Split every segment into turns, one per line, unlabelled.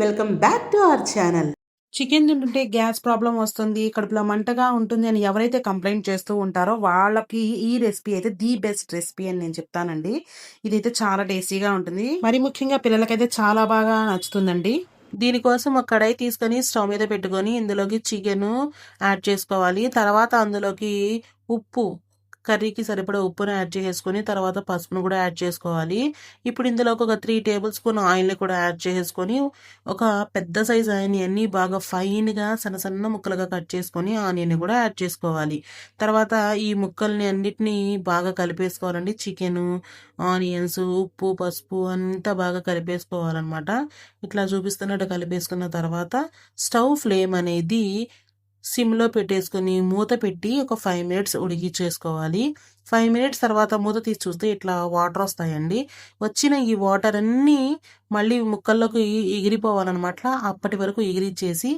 Welcome back to our channel.
Chicken తింటుంటే gas problem వస్తుంది కడుపులో మంటగా ఉంటుంది అని ఎవరైతే కంప్లైంట్ చేస్తూ ఉంటారో వాళ్ళకి ఈ రెసిపీ అయితే ది బెస్ట్ రెసిపీ అని నేను చెప్తానండి. ఇదైతే చాలా టేస్టీగా ఉంటుంది. మరి ముఖ్యంగా పిల్లలకైతే చాలా బాగా నచ్చుతుందండి. దీనికోసం ఒక కడాయి తీసుకొని స్టవ్ మీద పెట్టుకొని ఇందులోకి చికెన్ యాడ్ చేసుకోవాలి. తర్వాత అందులోకి ఉప్పు కర్రీకి సరిపడ ఉప్పును యాడ్ చేసుకొని తర్వాత పసుపును కూడా యాడ్ చేసుకోవాలి. ఇప్పుడు ఇందులో ఒక త్రీ టేబుల్ స్పూన్ ఆయిల్ని కూడా యాడ్ చేసుకొని ఒక పెద్ద సైజ్ ఆనియన్ని బాగా ఫైన్గా సన్న సన్న ముక్కలుగా కట్ చేసుకొని ఆనియన్ని కూడా యాడ్ చేసుకోవాలి. తర్వాత ఈ ముక్కల్ని అన్నిటినీ బాగా కలిపేసుకోవాలండి. చికెను ఆనియన్స్ ఉప్పు పసుపు అంతా బాగా కలిపేసుకోవాలన్నమాట. ఇట్లా చూపిస్తున్నట్టు కలిపేసుకున్న తర్వాత స్టవ్ ఫ్లేమ్ అనేది సిమ్లో పెట్టేసుకొని మూత పెట్టి ఒక ఫైవ్ మినిట్స్ ఉడికిచ్చేసుకోవాలి ఫైవ్ మినిట్స్ తర్వాత మూత తీసి చూస్తే ఇట్లా వాటర్ వస్తాయండి. వచ్చిన ఈ వాటర్ అన్నీ మళ్ళీ ముక్కల్లోకి ఎగిరిపోవాలన్నమాట అప్పటి వరకు ఎగిరిచ్చేసి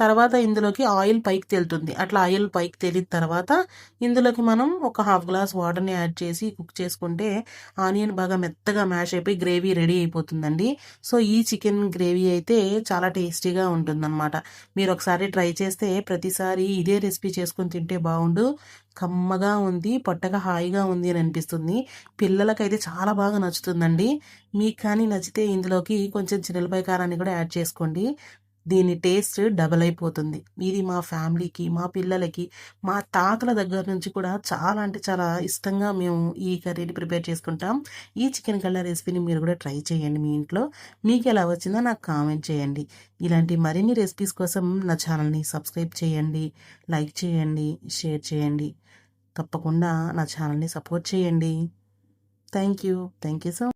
తర్వాత ఇందులోకి ఆయిల్ పైకి తేలుతుంది. అట్లా ఆయిల్ పైకి తేలిన తర్వాత ఇందులోకి మనం ఒక హాఫ్ గ్లాస్ వాటర్ని యాడ్ చేసి కుక్ చేసుకుంటే ఆనియన్ బాగా మెత్తగా మ్యాష్ అయిపోయి గ్రేవీ రెడీ అయిపోతుందండి. సో ఈ చికెన్ గ్రేవీ అయితే చాలా టేస్టీగా ఉంటుందన్నమాట. మీరు ఒకసారి ట్రై చేస్తే ప్రతిసారి ఇదే రెసిపీ చేసుకొని తింటే బాగుండు. కమ్మగా ఉంది పొట్టగా హాయిగా ఉంది అని అనిపిస్తుంది. పిల్లలకైతే చాలా బాగా నచ్చుతుందండి. మీకు కానీ నచ్చితే ఇందులోకి కొంచెం చిన్నలపై కారాన్ని కూడా యాడ్ చేసుకోండి. దీని టేస్ట్ డబల్ అయిపోతుంది. ఇది మా ఫ్యామిలీకి మా పిల్లలకి మా తాతల దగ్గర నుంచి కూడా చాలా అంటే చాలా ఇష్టంగా మేము ఈ కర్రీని ప్రిపేర్ చేసుకుంటాం. ఈ చికెన్ కళ్ళ రెసిపీని మీరు కూడా ట్రై చేయండి మీ ఇంట్లో. మీకు ఎలా వచ్చిందో నాకు కామెంట్ చేయండి. ఇలాంటి మరిన్ని రెసిపీస్ కోసం నా ఛానల్ని సబ్స్క్రైబ్ చేయండి లైక్ చేయండి షేర్ చేయండి. తప్పకుండా నా ఛానల్ని సపోర్ట్ చేయండి. Thank you. Thank you so